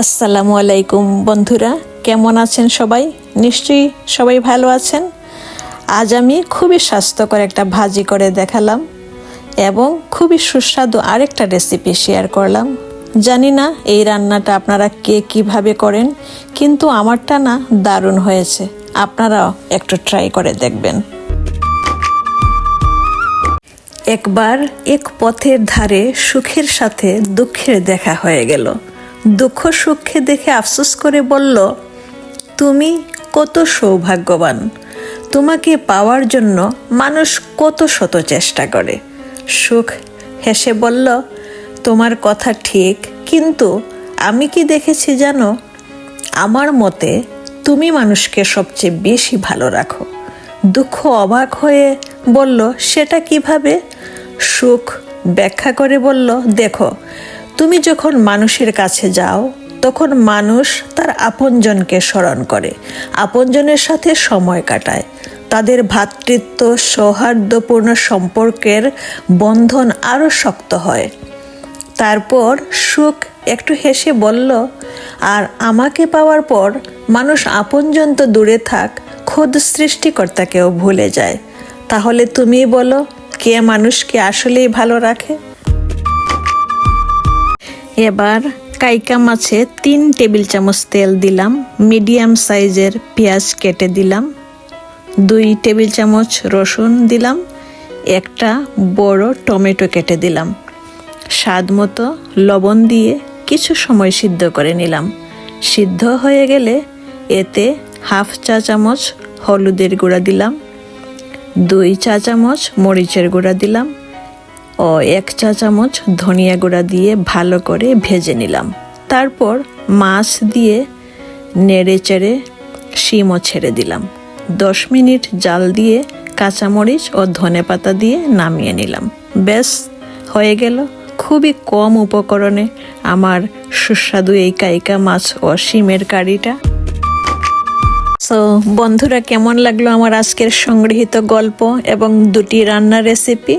আসসালামু আলাইকুম বন্ধুরা, কেমন আছেন সবাই? নিশ্চয়ই সবাই ভালো আছেন। আজ আমি খুবই স্বাস্থ্যকর একটা ভাজি করে দেখালাম এবং খুবই সুস্বাদু আরেকটা রেসিপি শেয়ার করলাম। জানি না এই রান্নাটা আপনারা কে কীভাবে করেন, কিন্তু আমারটা না দারুণ হয়েছে। আপনারাও একটু ট্রাই করে দেখবেন। একবার এক পথের ধারে সুখের সাথে দুঃখের দেখা হয়ে গেল। দুঃখ সুখে দেখে আফসোস করে বলল, তুমি কত সৌভাগ্যবান। তোমাকে পাওয়ার জন্য মানুষ কত শত চেষ্টা করে। সুখ হেসে বলল, তোমার কথা ঠিক, কিন্তু আমি কি দেখেছি জানো? আমার মতে তুমি মানুষকে সবচেয়ে বেশি ভালো রাখো। দুঃখ অবাক হয়ে বলল, সেটা কীভাবে? সুখ ব্যাখ্যা করে বলল, দেখো তুমি যখন মানুষের কাছে যাও, তখন মানুষ তার আপনজনকে স্মরণ করে, আপনজনের সাথে সময় কাটায়। তাদের ভ্রাতৃত্ব সৌহার্দ্যপূর্ণ সম্পর্কের বন্ধন আরও শক্ত হয়। তারপর সুখ একটু হেসে বলল, আর আমাকে পাওয়ার পর মানুষ আপনজন তো দূরে থাক, খোদ সৃষ্টিকর্তাকেও ভুলে যায়। তাহলে তুমি বলো, কে মানুষকে আসলেই ভালো রাখে? এবার কাইকা মাছে তিন টেবিল চামচ তেল দিলাম, মিডিয়াম সাইজের পেঁয়াজ কেটে দিলাম, দুই টেবিল চামচ রসুন দিলাম, একটা বড় টমেটো কেটে দিলাম। স্বাদ মতো লবণ দিয়ে কিছু সময় সিদ্ধ করে নিলাম। সিদ্ধ হয়ে গেলে এতে হাফ চা চামচ হলুদের গুঁড়া দিলাম, দুই চা চামচ মরিচের গুঁড়া দিলাম ও এক চা চামচ ধনিয়া গুঁড়া দিয়ে ভালো করে ভেজে নিলাম। তারপর মাছ দিয়ে নেড়ে চেড়ে শিমও ছেড়ে দিলাম। দশ মিনিট জাল দিয়ে কাঁচামরিচ ও ধনে পাতা দিয়ে নামিয়ে নিলাম। ব্যাস, হয়ে গেল। খুবই কম উপকরণে আমার সুস্বাদু এই কাইকা মাছ ও শিমের কারিটা। সো বন্ধুরা, কেমন লাগল আমার আজকের সংগৃহীত গল্প এবং দুটি রান্নার রেসিপি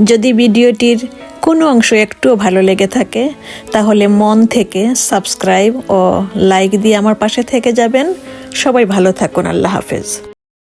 যদি ভিডিওটির কোনো অংশ একটুও ভালো লেগে থাকে, তাহলে মন থেকে সাবস্ক্রাইব ও লাইক দিয়ে আমার পাশে থেকে যাবেন। সবাই ভালো থাকুন, আল্লাহ হাফেজ।